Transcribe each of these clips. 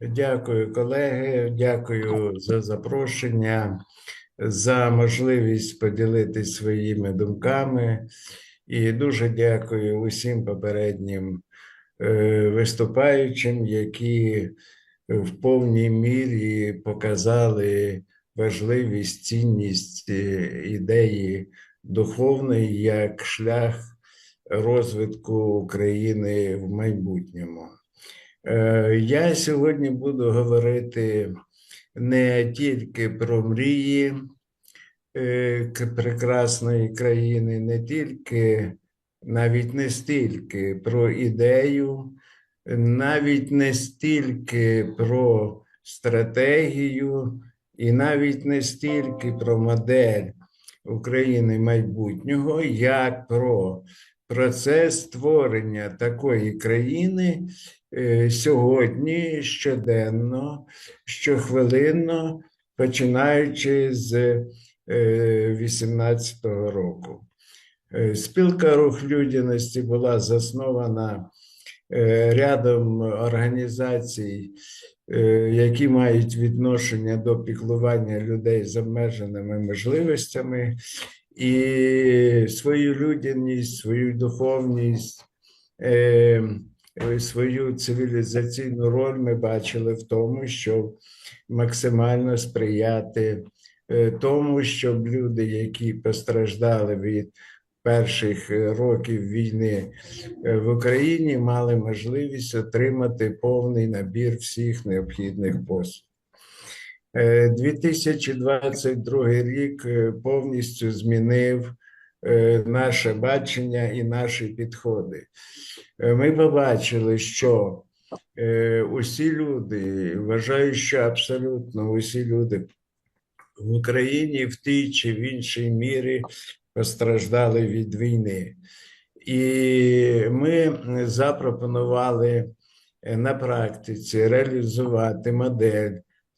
Дякую, колеги. Дякую за запрошення, за можливість поділитися своїми думками. І дуже дякую усім попереднім е, виступаючим, які в повній мірі показали важливість, цінність е, ідеї духовної як шлях розвитку України в майбутньому. Е, Я сьогодні буду говорити не тільки про мрії е, прекрасної країни, не тільки, навіть не стільки про ідею, навіть не стільки про стратегію, і навіть не стільки про модель України майбутнього, як про процес створення такої країни сьогодні щоденно, щохвилинно, починаючи з 18-го року. Е, Спілка рух людяності була заснована е, рядом організацій, е, які мають відношення до піклування людей з обмеженими можливостями, і свою людяність, свою духовність, е, е, свою цивілізаційну роль ми бачили в тому, щоб максимально сприяти е, тому, щоб люди, які постраждали від перших е, років війни е, в Україні, мали можливість отримати повний набір всіх необхідних послуг. Е, 2022 рік е, повністю змінив е, наше бачення і наші підходи. Е, Ми побачили, що е, усі люди, вважаю, що абсолютно усі люди в Україні в тій чи в іншій мірі постраждали від війни. І ми запропонували е, на практиці реалізувати модель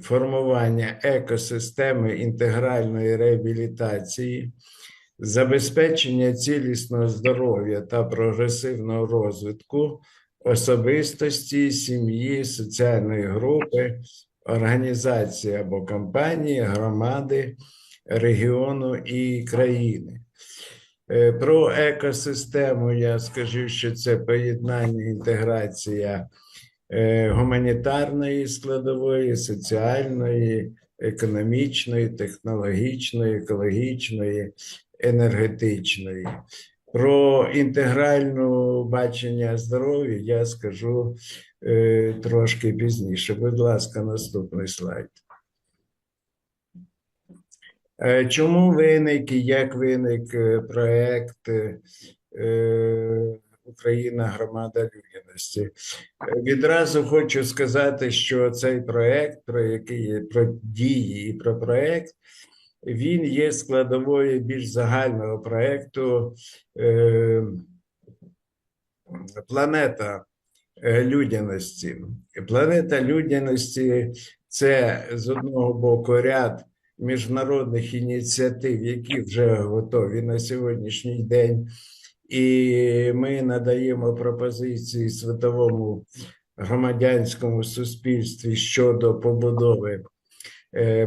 формування екосистеми інтегральної реабілітації, забезпечення цілісного здоров'я та прогресивного розвитку особистості, сім'ї, соціальної групи, організації або компанії, громади, регіону і країни. Е, Про екосистему я скажу, що це поєднання інтеграція е, гуманітарної складової, соціальної, економічної, технологічної, екологічної, енергетичної. Про інтегральну бачення здоров'я я скажу е, трошки пізніше. Будь ласка, наступний слайд. Е, Чому виник і як виник е, проект е, Україна громада людяності? Відразу хочу сказати, що цей проект, про який про дії і про проект, він є складовою більш загального проекту е, Планета людяності. Планета людяності це з одного боку ряд міжнародних ініціатив, які вже готові на сьогоднішній день, і ми надаємо пропозиції світовому громадянському суспільстві щодо побудови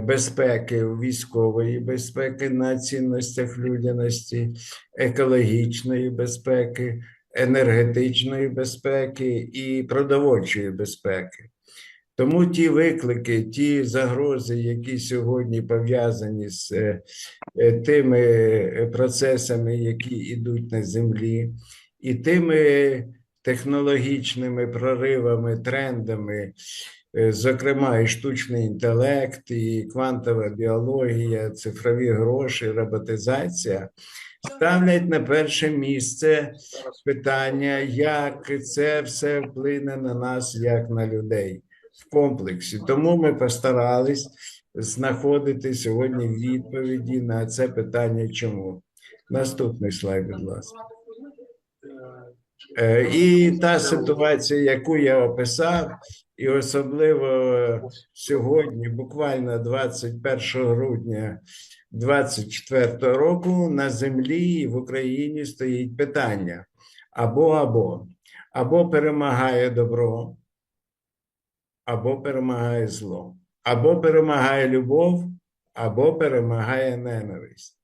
безпеки, військової безпеки на цінностях людяності, екологічної безпеки, енергетичної безпеки і продовольчої безпеки. Тому ті виклики, ті загрози, які сьогодні пов'язані з е, е, тими е, процесами, які йдуть на землі, і тими технологічними проривами, трендами, е, зокрема, і штучний інтелект, і квантова біологія, цифрові гроші, роботизація, ставлять на перше місце питання, як це все вплине на нас, як на людей в комплексі. Тому ми постарались знаходити сьогодні відповіді на це питання. Чому? Наступний слайд, будь ласка. Е, І та ситуація, яку я описав, і особливо сьогодні, буквально 21 грудня 24 року, на землі і в Україні стоїть питання. Або або. Або перемагає добро, або перемагає зло, або перемагає любов, або перемагає ненависть,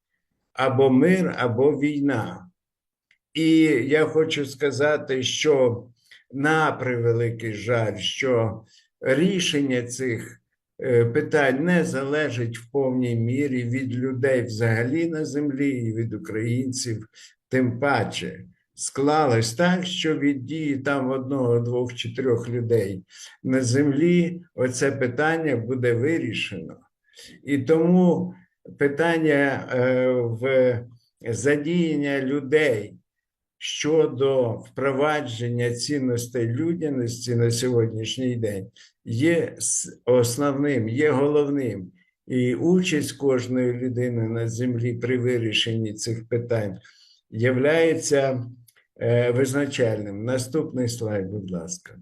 або мир, або війна. І я хочу сказати, що на превеликий жаль, що рішення цих е, питань не залежить в повній мірі від людей взагалі на землі і від українців, тим паче. Склалось так, що від дії там одного, двох чи трьох людей на землі оце питання буде вирішено. І тому питання е, в задіяння людей щодо впровадження цінностей людяності на сьогоднішній день є основним, є головним. І участь кожної людини на землі при вирішенні цих питань являється е, визначальним. Наступний слайд, будь ласка.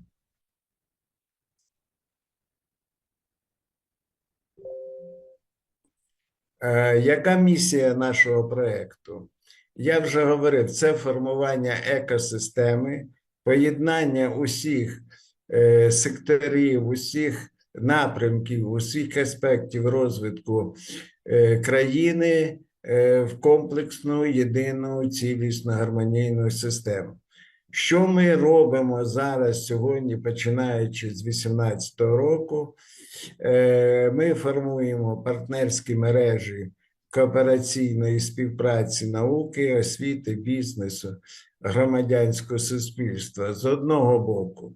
Е, Яка місія нашого проєкту? Я вже говорив, це формування екосистеми, поєднання усіх е, секторів, усіх напрямків, усіх аспектів розвитку е, країни е, в комплексну, єдину, цілісну, гармонійну систему. Що ми робимо зараз сьогодні, починаючи з 2018 року? Е, Ми формуємо партнерські мережі коопераційної співпраці науки, освіти, бізнесу, громадянського суспільства з одного боку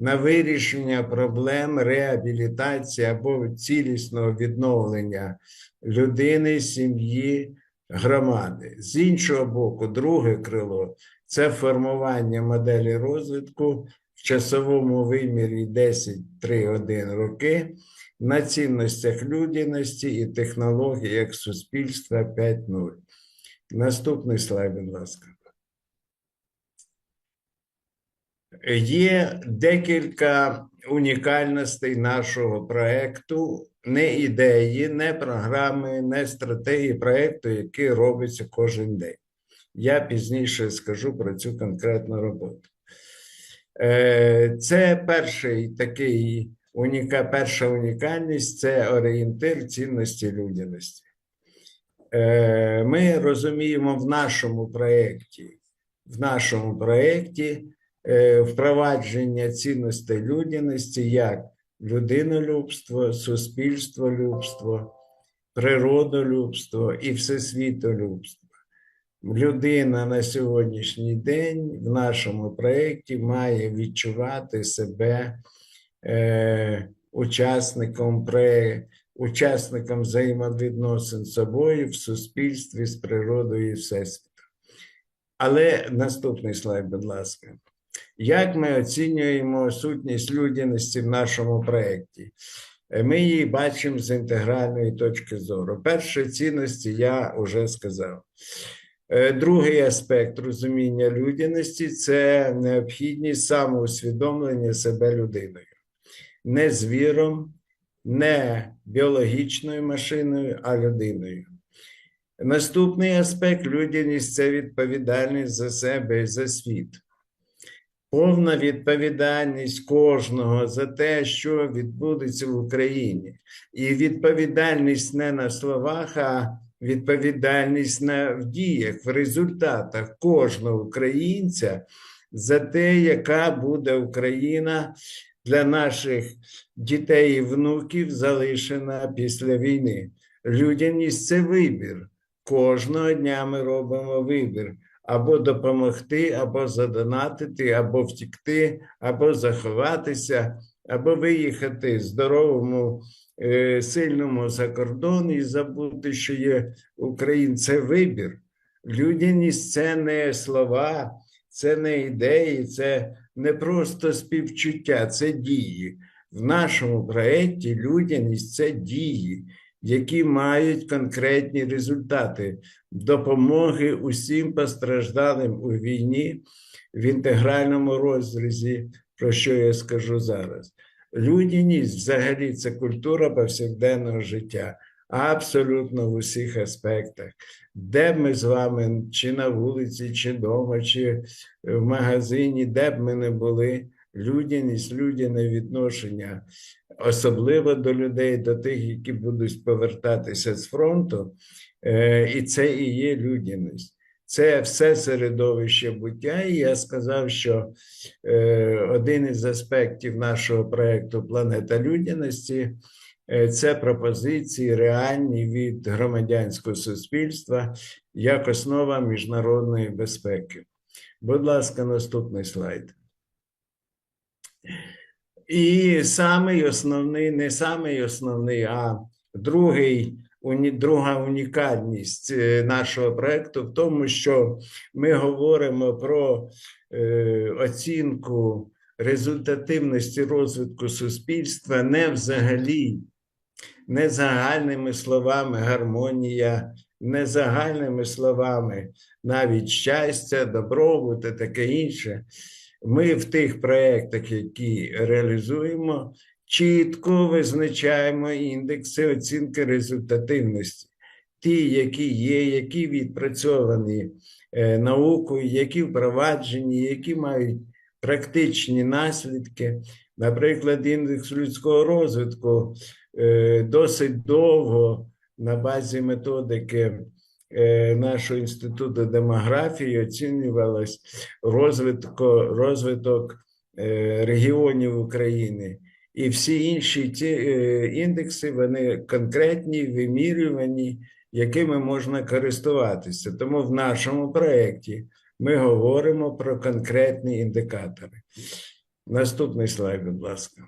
на вирішення проблем реабілітації або цілісного відновлення людини, сім'ї, громади. З іншого боку, друге крило це формування моделі розвитку часовому вимірі 10-3-1 роки на цінностях людяності і технологіях суспільства 5.0. Наступний слайд, будь ласка. Є декілька унікальностей нашого проекту, не ідеї, не програми, не стратегії проекту, які робиться кожен день. Я пізніше скажу про цю конкретну роботу. Е, Це перший такий уніка, перша унікальність це орієнтир цінності людяності. Е, Ми розуміємо в нашому проєкті, в нашому проєкті е, впровадження цінностей людяності як людинолюбство, суспільстволюбство, природолюбство і всесвітолюбство. Людина на сьогоднішній день в нашому проєкті має відчувати себе е, учасником, пре, учасником взаємовідносин з собою в суспільстві з природою і всесвітом. Але наступний слайд, будь ласка. Як ми оцінюємо сутність людяності в нашому проєкті? Е, Ми її бачимо з інтегральної точки зору. Перші цінності я вже сказав. Е, Другий аспект розуміння людяності це необхідність самоусвідомлення себе людиною, не звіром, не біологічною машиною, а людиною. Наступний аспект людяність це відповідальність за себе і за світ. Повна відповідальність кожного за те, що відбудеться в Україні. І відповідальність не на словах, а відповідальність на в діях, в результатах кожного українця за те, яка буде Україна для наших дітей і внуків залишена після війни. Людяність це вибір. Кожного дня ми робимо вибір або допомогти, або задонатити, або втікти, або заховатися, або виїхати здоровому, сильному за кордон і забути, що є Україн. Це вибір. Людяність це не слова, це не ідеї, це не просто співчуття, це дії. В нашому проєкті людяність це дії, які мають конкретні результати допомоги усім постраждалим у війні в інтегральному розрізі, про що я скажу зараз. Людяність взагалі це культура повсякденного життя, абсолютно в усіх аспектах. Де б ми з вами, чи на вулиці, чи вдома, чи в магазині, де б ми не були, людяність, людяне відношення, особливо до людей, до тих, які будуть повертатися з фронту. Е, І це і є людяність. Це все середовище буття. І я сказав, що е, один із аспектів нашого проєкту Планета людяності е, це пропозиції реальні від громадянського суспільства як основа міжнародної безпеки. Будь ласка, наступний слайд. І самий основний, не самий основний, а другий, уні, друга унікальність е, нашого проекту в тому, що ми говоримо про е, оцінку результативності розвитку суспільства не взагалі, не загальними словами гармонія, не загальними словами навіть щастя, добробут і таке інше. Ми в тих проєктах, які реалізуємо, чітко визначаємо індекси оцінки результативності, ті, які є, які відпрацьовані е, наукою, які впроваджені, які мають практичні наслідки. Наприклад, індекс людського розвитку е, досить довго на базі методики е, нашого інституту демографії оцінювалось розвиток, розвиток регіонів України. І всі інші ті е, індекси вони конкретні, вимірювані, якими можна користуватися. Тому в нашому проєкті ми говоримо про конкретні індикатори. Наступний слайд, будь ласка.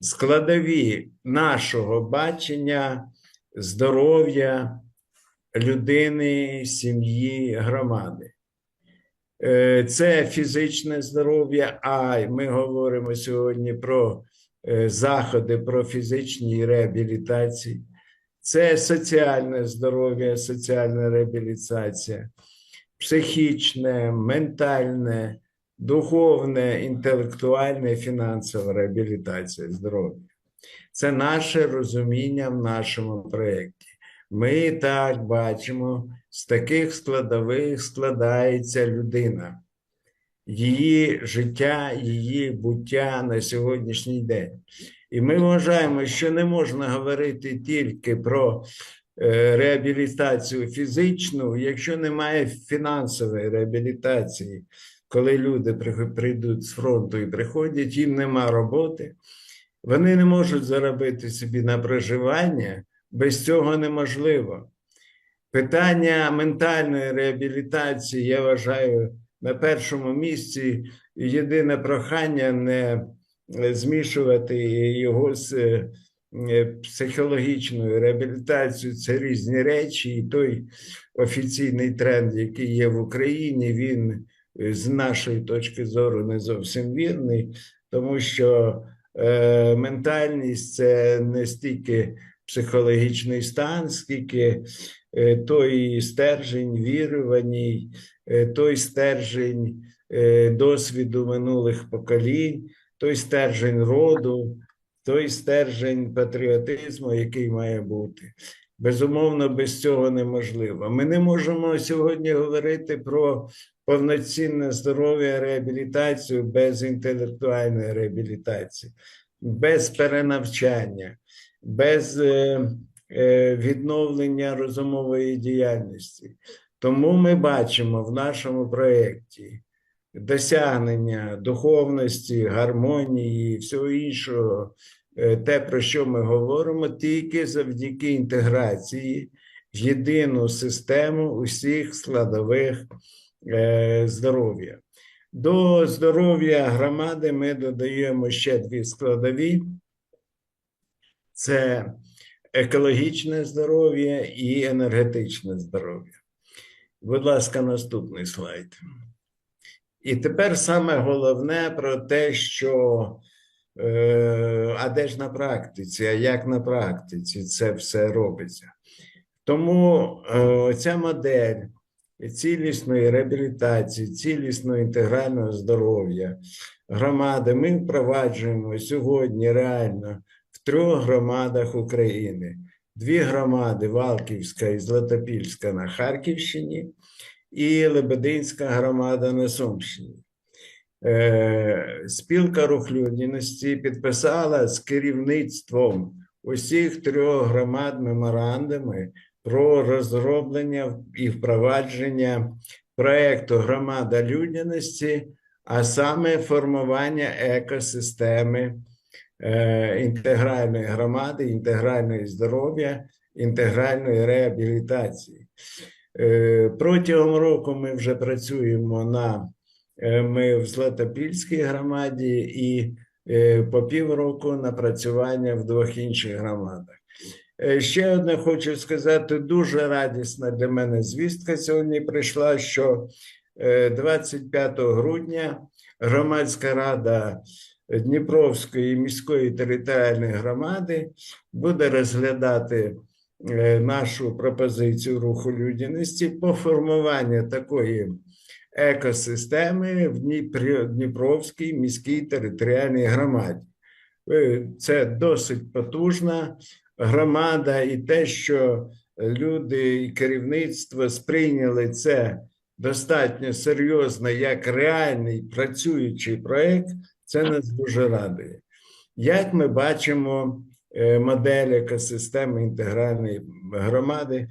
Складові нашого бачення здоров'я людини, сім'ї, громади. Е, Це фізичне здоров'я, а ми говоримо сьогодні про е, заходи про фізичні реабілітації. Це соціальне здоров'я, соціальна реабілітація, психічне, ментальне, духовне, інтелектуальне, фінансова реабілітація здоров'я. Це наше розуміння в нашому проєкті. Ми так бачимо, з таких складових складається людина, її життя, її буття на сьогоднішній день. І ми вважаємо, що не можна говорити тільки про е, реабілітацію фізичну, якщо немає фінансової реабілітації, коли люди прийдуть з фронту і приходять, їм нема роботи, вони не можуть заробити собі на проживання, без цього неможливо. Питання ментальної реабілітації, я вважаю, на першому місці. Єдине прохання не змішувати його з е, психологічною реабілітацією. Це різні речі, і той офіційний тренд, який є в Україні, він е, з нашої точки зору не зовсім вірний, тому що е, ментальність це не стільки психологічний стан, скільки е, той стержень віруваній, е, той стержень е, досвіду минулих поколінь той стержень роду, той стержень патріотизму, який має бути. Безумовно, без цього неможливо. Ми не можемо сьогодні говорити про повноцінне здоров'я реабілітацію без інтелектуальної реабілітації, без перенавчання, без е, е, відновлення розумової діяльності. Тому ми бачимо в нашому проєкті досягнення духовності, гармонії, всього іншого, е, те, про що ми говоримо, тільки завдяки інтеграції в єдину систему усіх складових здоров'я. До здоров'я громади ми додаємо ще дві складові: це екологічне здоров'я і енергетичне здоров'я. Будь ласка, наступний слайд. І тепер саме головне про те, що е, а де ж на практиці, а як на практиці це все робиться. Тому е, ця модель цілісної реабілітації, цілісного інтегрального здоров'я громади ми впроваджуємо сьогодні реально трьох громадах України. Дві громади Валківська і Златопільська на Харківщині і Лебединська громада на Сумщині. Е, Спілка рух людяності підписала з керівництвом усіх трьох громад меморандуми про розроблення і впровадження проекту Громада людяності, а саме формування екосистеми інтегральної громади, інтегральної здоров'я, інтегральної реабілітації. Е, Протягом року ми вже працюємо на е, ми в Златопільській громаді і е, по півроку напрацювання в двох інших громадах. Е, Ще одне хочу сказати: дуже радісна для мене звістка сьогодні прийшла, що е, 25 грудня громадська рада Дніпровської міської територіальної громади буде розглядати е, нашу пропозицію руху людяності по формуванню такої екосистеми в Дніпровській міській територіальній громаді. Е, Це досить потужна громада, і те, що люди і керівництво сприйняли це достатньо серйозно як реальний працюючий проект, це нас дуже радує. Як ми бачимо е, модель екосистеми інтегральної громади,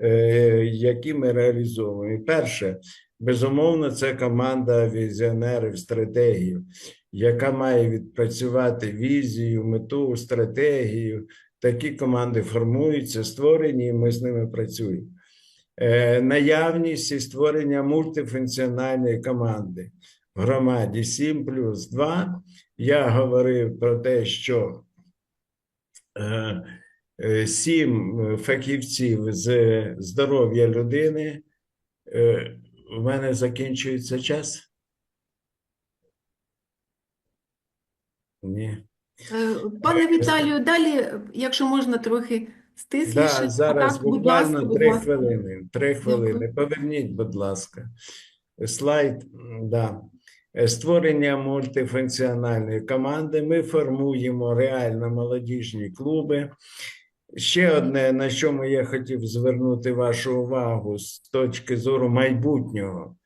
е, які ми реалізовуємо. Перше, безумовно, це команда візіонерів стратегію, яка має відпрацювати візію, мету, стратегію. Такі команди формуються, створені, і ми з ними працюємо. Е, Наявність і створення мультифункціональної команди громаді 7 плюс 2. Я говорив про те, що е, е, сім е, фахівців з здоров'я людини. У мене закінчується час? Ні. Пане Віталію, далі, якщо можна, трохи стисліше. Да, зараз Так, будь буквально будь три ласка. хвилини. Три хвилини. Поверніть, будь ласка. Слайд, да. Е, Створення мультифункціональної команди. Ми формуємо реально молодіжні клуби. Ще одне, на чому я хотів звернути вашу увагу з точки зору майбутнього.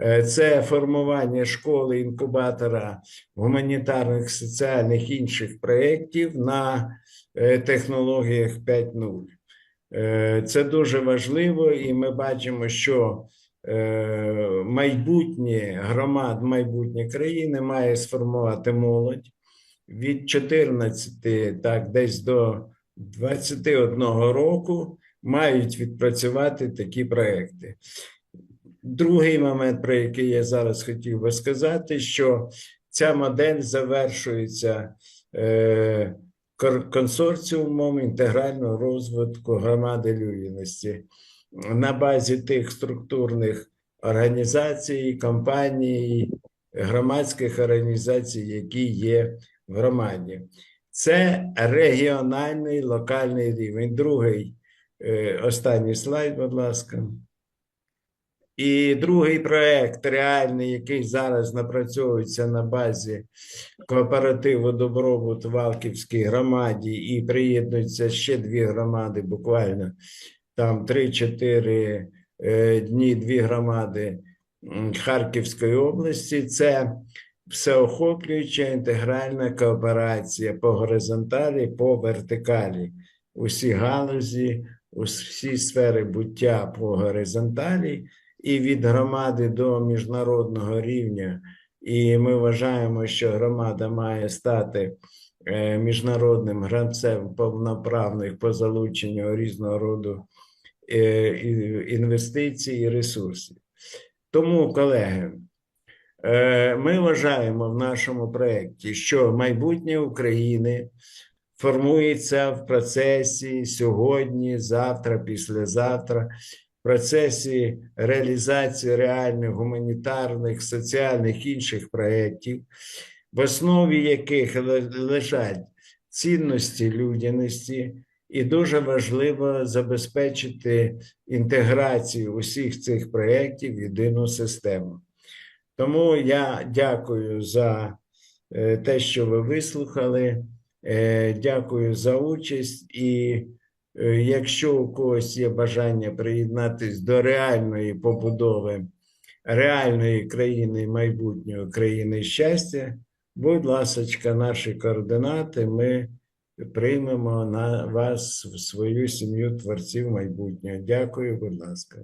Е, Це формування школи інкубатора гуманітарних, соціальних інших проєктів на е, технологіях 5.0. Е, Це дуже важливо, і ми бачимо, що майбутнє громад, майбутнє країни має сформувати молодь від 14, так, десь до 21 року мають відпрацювати такі проекти. Другий момент, про який я зараз хотів би сказати, що ця модель завершується е, консорціумом інтегрального розвитку громади людяності на базі тих структурних організацій, компаній, громадських організацій, які є в громаді. Це регіональний локальний рівень. Другий, е, останній слайд, будь ласка. І другий проект реальний, який зараз напрацьовується на базі кооперативу Добробут в Валківській громаді, і приєднуються ще дві громади, буквально там 3-4 е, дні, дві громади Харківської області. Це всеохоплююча інтегральна кооперація по горизонталі, по вертикалі. Усі галузі, усі сфери буття по горизонталі і від громади до міжнародного рівня. І ми вважаємо, що громада має стати е, міжнародним гравцем повноправних по залученню різного роду інвестицій і ресурсів. Тому, колеги, е, ми вважаємо в нашому проєкті, що майбутнє України формується в процесі сьогодні, завтра, післязавтра, в процесі реалізації реальних гуманітарних, соціальних інших проєктів, в основі яких лежать цінності людяності, і дуже важливо забезпечити інтеграцію усіх цих проєктів в єдину систему. Тому я дякую за е, те, що ви вислухали. Е, Дякую за участь і Е, Якщо у когось є бажання приєднатись до реальної побудови реальної країни майбутнього країни щастя, будь ласочка, наші координати, ми приймемо на вас в свою сім'ю творців майбутнього. Дякую, будь ласка.